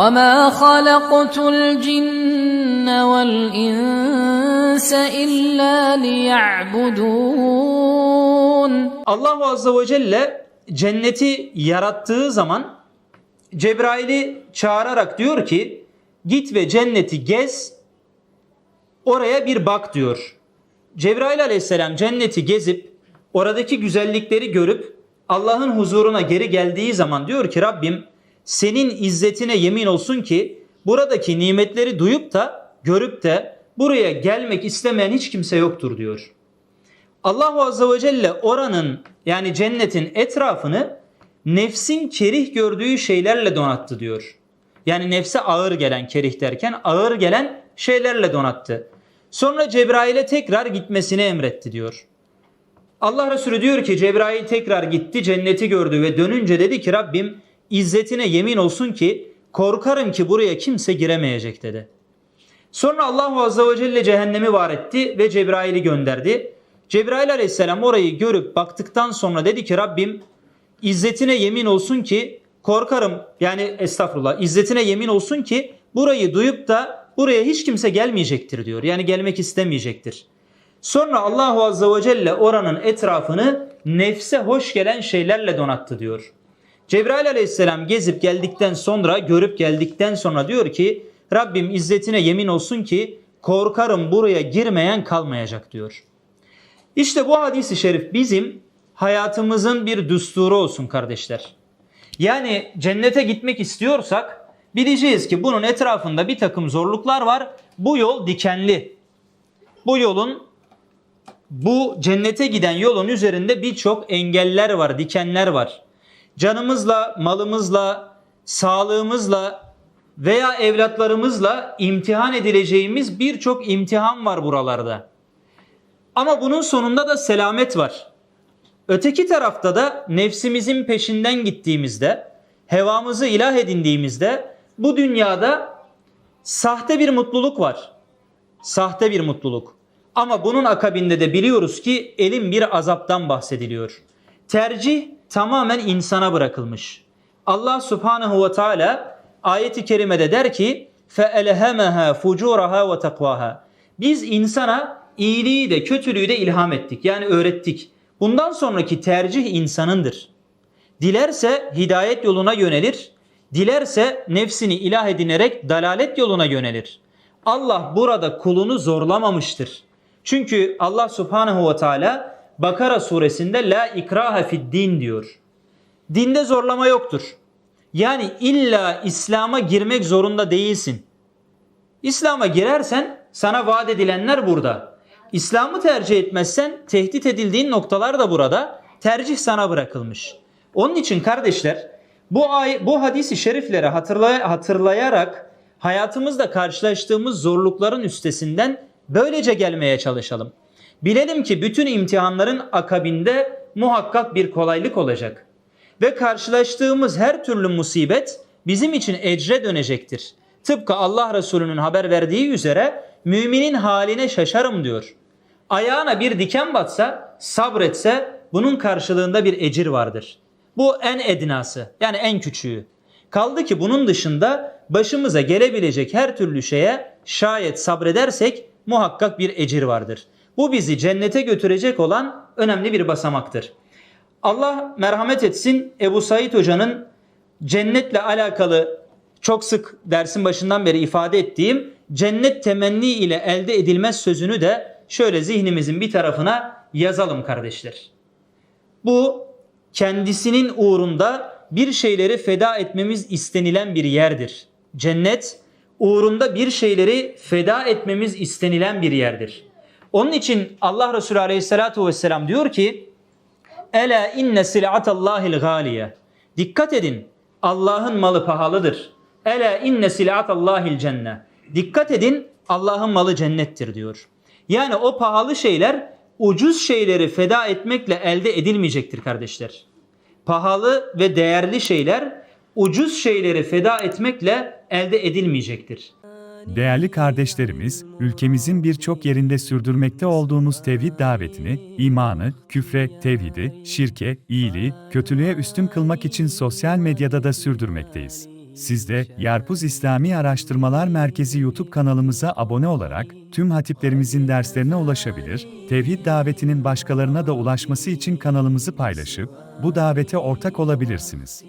وما خلقت الجن والإنس إلا ليعبدون Allah Azze ve Celle cenneti yarattığı zaman Cebrail'i çağırarak diyor ki git ve cenneti gez oraya bir bak diyor. Cebrail aleyhisselam cenneti gezip oradaki güzellikleri görüp Allah'ın huzuruna geri geldiği zaman diyor ki Rabbim senin izzetine yemin olsun ki buradaki nimetleri duyup da görüp de buraya gelmek istemeyen hiç kimse yoktur diyor. Allahu Azze ve Celle oranın yani cennetin etrafını nefsin kerih gördüğü şeylerle donattı diyor. Yani nefse ağır gelen kerih derken ağır gelen şeylerle donattı. Sonra Cebrail'e tekrar gitmesini emretti diyor. Allah Resulü diyor ki Cebrail tekrar gitti cenneti gördü ve dönünce dedi ki Rabbim izzetine yemin olsun ki korkarım ki buraya kimse giremeyecek dedi. Sonra Allah Azze ve Celle cehennemi var etti ve Cebrail'i gönderdi. Cebrail aleyhisselam orayı görüp baktıktan sonra dedi ki Rabbim izzetine yemin olsun ki korkarım yani estağfurullah izzetine yemin olsun ki burayı duyup da buraya hiç kimse gelmeyecektir diyor. Yani gelmek istemeyecektir. Sonra Allahu Azze ve Celle oranın etrafını nefse hoş gelen şeylerle donattı diyor. Cebrail aleyhisselam gezip geldikten sonra görüp geldikten sonra diyor ki Rabbim izzetine yemin olsun ki korkarım buraya girmeyen kalmayacak diyor. İşte bu hadisi şerif bizim hayatımızın bir düsturu olsun kardeşler. Yani cennete gitmek istiyorsak bileceğiz ki bunun etrafında bir takım zorluklar var. Bu yol dikenli. Bu yolun bu cennete giden yolun üzerinde birçok engeller var, dikenler var. Canımızla, malımızla, sağlığımızla veya evlatlarımızla imtihan edileceğimiz birçok imtihan var buralarda. Ama bunun sonunda da selamet var. Öteki tarafta da nefsimizin peşinden gittiğimizde, hevamızı ilah edindiğimizde bu dünyada sahte bir mutluluk var. Sahte bir mutluluk. Ama bunun akabinde de biliyoruz ki elin bir azaptan bahsediliyor. Tercih tamamen insana bırakılmış. Allah Subhanahu ve Teala ayeti kerimede der ki: "Feelhemeha fucuraha ve takvaha." Biz insana iyiliği de kötülüğü de ilham ettik. Yani öğrettik. Bundan sonraki tercih insanındır. Dilerse hidayet yoluna yönelir. Dilerse nefsini ilah edinerek dalalet yoluna yönelir. Allah burada kulunu zorlamamıştır. Çünkü Allah Subhanahu ve Teala Bakara suresinde la ikraha fid din diyor. Dinde zorlama yoktur. Yani illa İslam'a girmek zorunda değilsin. İslam'a girersen sana vaat edilenler burada. İslam'ı tercih etmezsen tehdit edildiğin noktalar da burada. Tercih sana bırakılmış. Onun için kardeşler bu ay bu hadisi şerifleri hatırlay- hatırlayarak hayatımızda karşılaştığımız zorlukların üstesinden böylece gelmeye çalışalım. Bilelim ki bütün imtihanların akabinde muhakkak bir kolaylık olacak. Ve karşılaştığımız her türlü musibet bizim için ecre dönecektir. Tıpkı Allah Resulü'nün haber verdiği üzere müminin haline şaşarım diyor. Ayağına bir diken batsa, sabretse bunun karşılığında bir ecir vardır. Bu en ednası yani en küçüğü. Kaldı ki bunun dışında başımıza gelebilecek her türlü şeye şayet sabredersek muhakkak bir ecir vardır. Bu bizi cennete götürecek olan önemli bir basamaktır. Allah merhamet etsin Ebu Said Hoca'nın cennetle alakalı çok sık dersin başından beri ifade ettiğim cennet temenni ile elde edilmez sözünü de şöyle zihnimizin bir tarafına yazalım kardeşler. Bu kendisinin uğrunda bir şeyleri feda etmemiz istenilen bir yerdir. Cennet uğrunda bir şeyleri feda etmemiz istenilen bir yerdir. Onun için Allah Resulü Aleyhisselatü Vesselam diyor ki Ela inne sil'atallahil galiye. Dikkat edin Allah'ın malı pahalıdır. Ela inne sil'atallahil cenne. Dikkat edin Allah'ın malı cennettir diyor. Yani o pahalı şeyler ucuz şeyleri feda etmekle elde edilmeyecektir kardeşler. Pahalı ve değerli şeyler ucuz şeyleri feda etmekle elde edilmeyecektir. Değerli kardeşlerimiz, ülkemizin birçok yerinde sürdürmekte olduğumuz tevhid davetini, imanı, küfre, tevhidi, şirke, iyiliği, kötülüğe üstün kılmak için sosyal medyada da sürdürmekteyiz. Siz de Yarpuz İslami Araştırmalar Merkezi YouTube kanalımıza abone olarak tüm hatiplerimizin derslerine ulaşabilir, tevhid davetinin başkalarına da ulaşması için kanalımızı paylaşıp bu davete ortak olabilirsiniz.